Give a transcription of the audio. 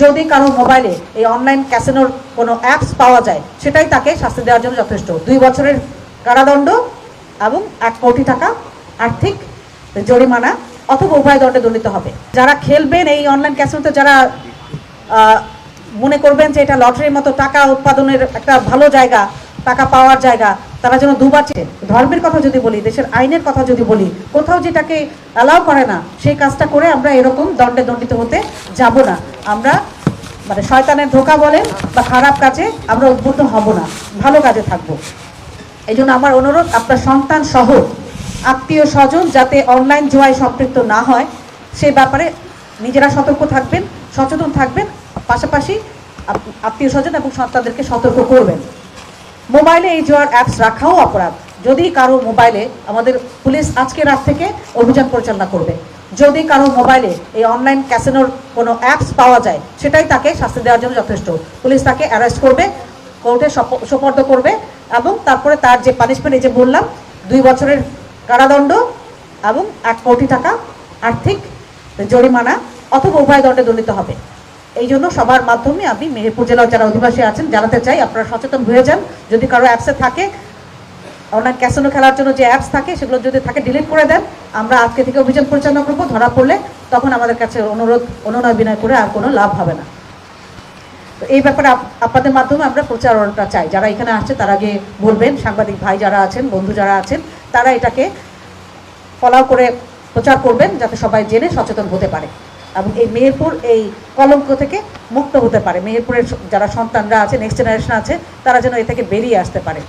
যদি কারও মোবাইলে এই অনলাইন ক্যাসিনোর কোনো অ্যাপস পাওয়া যায়, সেটাই তাকে শাস্তি দেওয়ার জন্য যথেষ্ট। দুই বছরের কারাদণ্ড এবং এক কোটি টাকা আর্থিক জরিমানা অথবা উভয় দণ্ডে দণ্ডিত হবে। যারা খেলবেন এই অনলাইন ক্যাসিনোতে, যারা মনে করবেন যে এটা লটারির মতো টাকা উৎপাদনের একটা ভালো জায়গা, টাকা পাওয়ার জায়গা, তারা যেন দুবার চেয়ে ধর্মের কথা যদি বলি, দেশের আইনের কথা যদি বলি, কোথাও যেটাকে অ্যালাউ করে না, সেই কাজটা করে আমরা এরকম দণ্ডে দণ্ডিত হতে যাব না। আমরা মানে শয়তানের ধোকা বলেন বা খারাপ কাজে আমরা উদ্বুদ্ধ হব না। ভালো কাজে থাকব। এই জন্য আমার অনুরোধ, আপনার সন্তান সহ আত্মীয় স্বজন যাতে অনলাইন জুয়ায় সম্পৃক্ত না হয়, সে ব্যাপারে নিজেরা সতর্ক থাকবেন, সচেতন থাকবেন, পাশাপাশি আত্মীয় স্বজন এবং সন্তানদেরকে সতর্ক করবেন। মোবাইলে এই জুয়ার অ্যাপস রাখাও অপরাধ। যদি কারও মোবাইলে আমাদের পুলিশ আজকে রাত থেকে অভিযান পরিচালনা করবে। যদি কারও মোবাইলে এই অনলাইন ক্যাসিনোর কোনো অ্যাপস পাওয়া যায়, সেটাই তাকে শাস্তি দেওয়ার জন্য যথেষ্ট। পুলিশ তাকে অ্যারেস্ট করবে, কোর্টে সপ- সোপর্দ করবে এবং তারপরে তার যে পানিশমেন্ট এই যে বললাম, দুই বছরের কারাদণ্ড এবং এক কোটি টাকা আর্থিক জরিমানা অথবা উভয় দণ্ডে দণ্ডিত হবে। এই জন্য সবার মাধ্যমে আমি মেহেরপুর জেলার যারা অধিবাসী আছেন, জানাতে চাই আপনারা সচেতন হয়ে যান। যদি কারও অ্যাপসে থাকে অনলাইন ক্যাসিনো খেলার জন্য যে অ্যাপস থাকে, সেগুলো যদি থাকে ডিলিট করে দেন। আমরা আজকে থেকে অভিযান পরিচালনা করব। ধরা পড়লে তখন আমাদের কাছে অনুরোধ, অনুনয় বিনয় করে আর কোনো লাভ হবে না। তো এই ব্যাপারে আপ- আপনাদের মাধ্যমে আমরা প্রচারণটা চাই। যারা এখানে আসছে, তারা আগে বলবেন, সাংবাদিক ভাই যারা আছেন, বন্ধু যারা আছেন, তারা এটাকে ফলাও করে প্রচার করবেন, যাতে সবাই জেনে সচেতন হতে পারে। এবং এই মেহেরপুর, এই কলঙ্ক থেকে মুক্ত হতে পারে। মেহেরপুরের যারা সন্তানরা আছে নেক্সট জেনারেশন আছে, তারা যেন এ থেকে বেরিয়ে আসতে পারে।